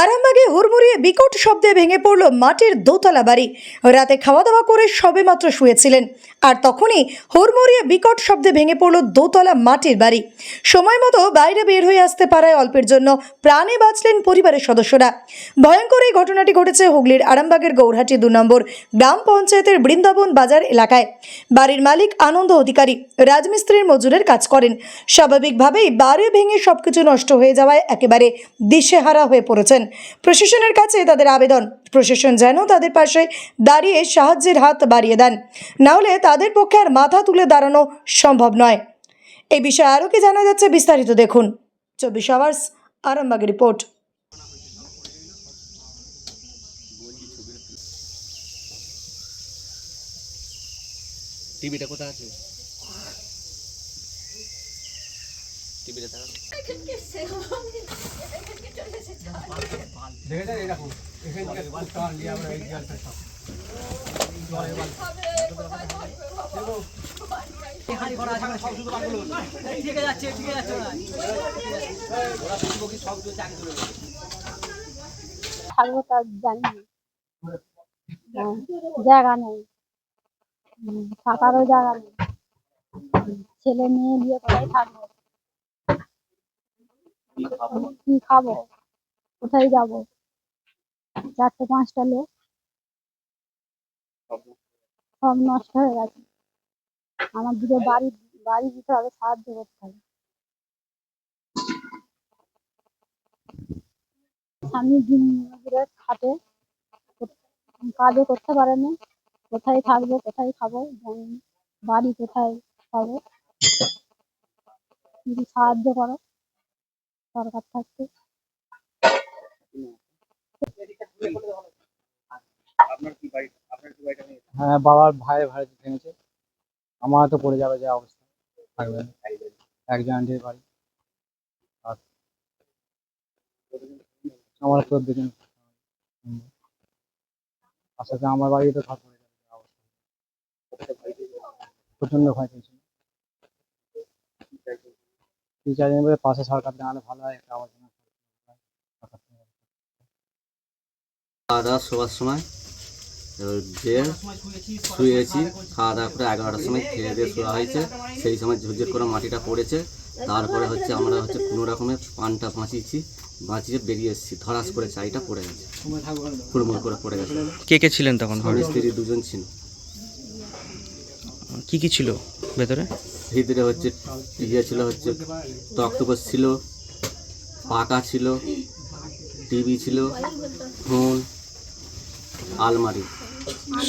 আরামবাগে হুড়মুড়িয়ে বিকট শব্দে ভেঙে পড়ল মাটির দোতলা বাড়ি। রাতে খাওয়া দাওয়া করে সবেমাত্র শুয়েছিলেন। আর তখনই হুড়মুড়িয়ে বিকট শব্দে ভেঙে পড়ল দোতলা মাটির বাড়ি। সময় মতো বাইরে বের হয়ে আসতে পারায় অল্পের জন্য প্রাণে বাঁচলেন পরিবারের সদস্যরা। ভয়ঙ্কর এই ঘটনাটি ঘটেছে হুগলির আরামবাগের গৌরহাটি দু নম্বর গ্রাম পঞ্চায়েতের বৃন্দাবন বাজার এলাকায়। বাড়ির মালিক আনন্দ অধিকারী, রাজমিস্ত্রির মজুরের কাজ করেন। স্বাভাবিকভাবেই বাড়ি ভেঙে সবকিছু নষ্ট হয়ে যাওয়ায় একেবারে দিশেহারা হয়ে পড়েছেন। প্রশাসনের কাছে তাদের আবেদন। প্রশাসন যেন তাদের পাশে দাঁড়িয়ে সাহায্যের হাত বাড়িয়ে দেন। নাহলে তাদের পক্ষে আর মাথা তুলে দাঁড়ানো সম্ভব নয়। এই বিষয়ে আরও কি জানা যাচ্ছে বিস্তারিত দেখুন। চব্বিশ আওয়ার্স আরামবাগ রিপোর্ট। টিভিটা কোথায় আছে? টিভিটা দেখা দেখেছেন এরকম এখান থেকে টান নিয়ে আমরা এই জলটা সব। জলে বাল থাকব তার জানি। হ্যাঁ, জায়গা নেই। থাকারও জায়গা নেই। ছেলে মেয়ে নিয়ে কোথায় থাকব? কি খাব? কোথায় যাব? চারটে পাঁচটা লোক সব নষ্ট হয়ে গেছে। আমার দিকে বাড়ি বাড়ি দিতে হবে, সাহায্য করতে হবে। স্বামী দিন খাটে কাজও করতে পারে না। কোথায় থাকব, কোথায় খাব বাড়ি কোথায় পাবো? যদি সাহায্য করো সরকার থাকতে হ্যাঁ বাবার ভাড়া ভেঙেছে। আমার তো পড়ে যাবে যে অবস্থা। থাকবে। একজন। আন্টির বাড়ি। আমার হুম। তার সাথে আমার বাড়ি তো পড়ে যাবে প্রচণ্ড ভয় পেয়েছিল কি পাশে সরকার জানালে ভালো হয় একটা আমার জন্য সরকার থেকে। খাওয়া দাওয়া শোবার সময়। এবার যে শুয়েছি খাওয়া দাওয়া করে এগারোটার সময় খেয়ে দিয়ে শোয়া হয়েছে। সেই সময় ঝুরঝুর করে মাটিটা পড়েছে। তারপরে হচ্ছে আমরা হচ্ছে কোনো রকমের পানটা বাঁচিয়েছি। বাঁচিয়ে বেরিয়ে এসেছি। ধরাস করে চাইটা পড়ে গেছে। হুড়মুড় করে পড়ে গেছে। কে কে ছিলেন তখন? স্বামী স্ত্রী দুজন ছিল। কি কি ছিল ভেতরে? ভিতরে হচ্ছে ইয়ে ছিল হচ্ছে তক্তপোষ ছিল পাকা ছিল টিভি ছিল ফোন আলমারি।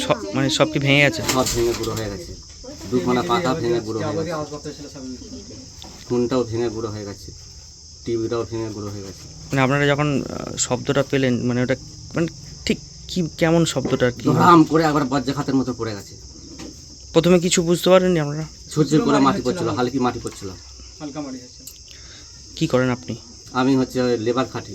সব মানে সব কি ভেঙে গেছে? সব ভেঙে গুঁড়ো হয়ে গেছে। দুখানা পাতা ভেঙে গুঁড়ো হয়ে গেছে। ফোনটাও ভেঙে গুঁড়ো হয়ে গেছে। টিভিটাও ভেঙে গুঁড়ো হয়ে গেছে। মানে আপনারা যখন শব্দটা পেলেন মানে ওটা মানে ঠিক কি কেমন শব্দটা কি? রাম করে একবার বজ্জা খাতের মতো পড়ে গেছে। প্রথমে কিছু বুঝতে পারেননি আপনারা? সূর্যের করে মাটি পড়ছিল হালকি মাটি পড়ছিল। কি করেন আপনি? আমি হচ্ছে লেবার খাটি।